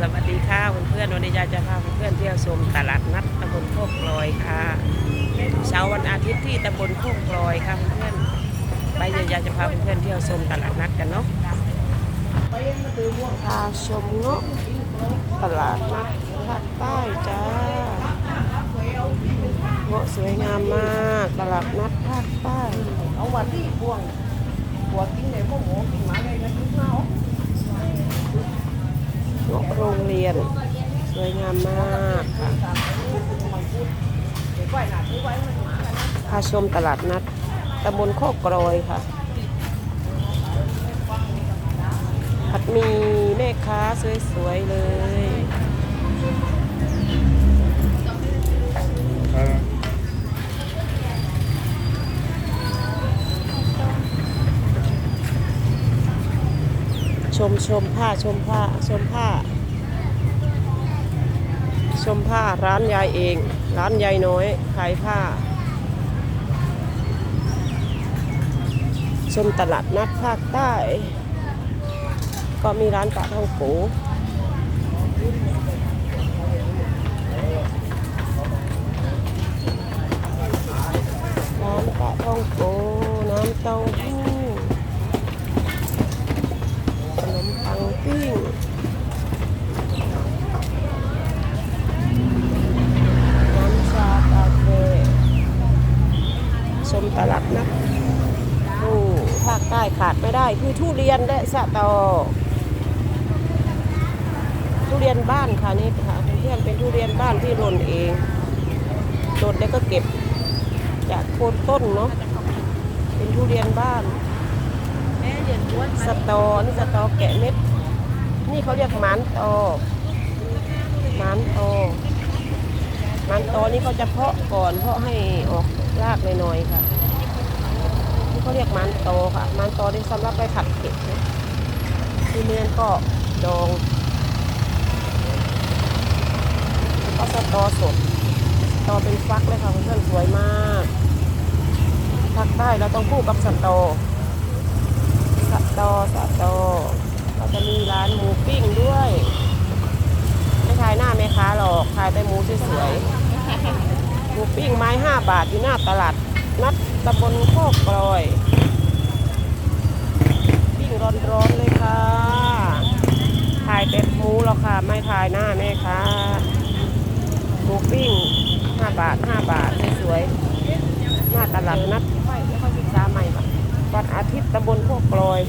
สวัสดีค่ะเพื่อนๆวันนี้ยายจะพาเพื่อนๆเที่ยวชมตลาดนัดตำบลโคกลอยค่ะเช้าวันอาทิตย์ที่ตำบลโคกลอยค่ะเพื่อนๆไปยายจะพาเพื่อนๆเที่ยวชมตลาดนัดกันเนาะพาชมเนาะตลาดนัดภาคใต้จ้าเงาะสวยงามมากตลาดนัดภาคใต้เอาวันที่พวงพวกินไหนพวกหมูกินหมาเลย รงเรียน สวยงามมากค่ะผ้าที่ไว้มันหมากันนะพาชมตลาดนัดตำบลโคกกรอยค่ะ ผัดหมีแม่ค้าสวยๆเลยชมชมผ้าชมผ้าชมผ้า มผ้าร้านยายเอง ร้านยายน้อยขายผ้า ชมตลาดนัดภาคใต้ ก็มีร้านปลาท่องโกร้านปลาท่องโกน้ำเต้าหู้ขนมปังปิ้ง น้ำชากาแฟชม ตลาดนัดโอ้ภาคใต้ขาดไม่ได้คือทุเรียนและสะตอ ทุเรียนบ้านค่ะนี่ค่ะเพื่อนเป็นทุเรียนบ้านที่หล่นเองหล่นแล้วก็เก็บจากโคนต้นเนาะเป็นทุเรียนบ้านแม่เดือสตอนี่สตอแกะเม็ด นี่เขาเรียกหมานตอหมานตอหมานตอนี่เขาจะเพาะก่อนเพาะให้ออกรากหน่อยๆค่ะ เขาเรียกมานโตค่ะมานโตอที่สำหรับไปผัดเผ็ดนะที่เนื้อก็ดองแล้วก็สตอสดตอเป็นฟักเลยค่ะเพื่อนสวยมากภาคใต้เราต้องคู่กับสตอสตอสตอเราจะมีร้านหมูปิ้งด้วย ไม่ขายหน้าแม่ค้าหรอกขายแต่หมูสวยๆหมูปิ้งไม้ห้าบาทอยู่หน้าตลาดนัดตำบลโคกกลอย ร้อนๆเลยค่ะขายเป็ดหมูหรอกค่ะ ไม่ขายหน้าแม่ค้าหมูปิ้งห้าบาทห้าบาทสวยๆหน้าตลาดนัดค่อยค่อยศึกษาใหม่ค่ะวันอาทิตย์ตำบลพวกกลอย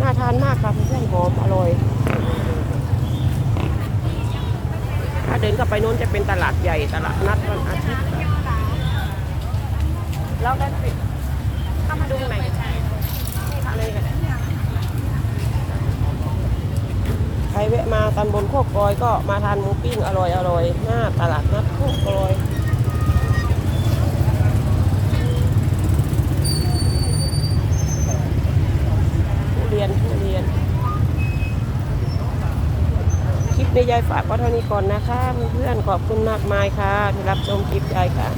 น่าทานมากค่ะเพื่อนๆหอมอร่อย ถ้าเดินเข้าไปโน้นจะเป็นตลาดใหญ่ตลาดนัดวันอาทิตย์แล้วได้ปิดเข้ามาดูข้างในนี่ค่ะเลยกันใครแวะมา ตำบลโคกกลอยก็มาทานหมูปิ้งอร่อยอร่อยหน้าตลาดนัดโคกกลอยทุเรียนทุเรียน คลิปในยายฝากก็เท่านี้ก่อนนะคะ เพื่อนๆขอบคุณมากมายค่ะที่รับชมคลิปยายค่ะ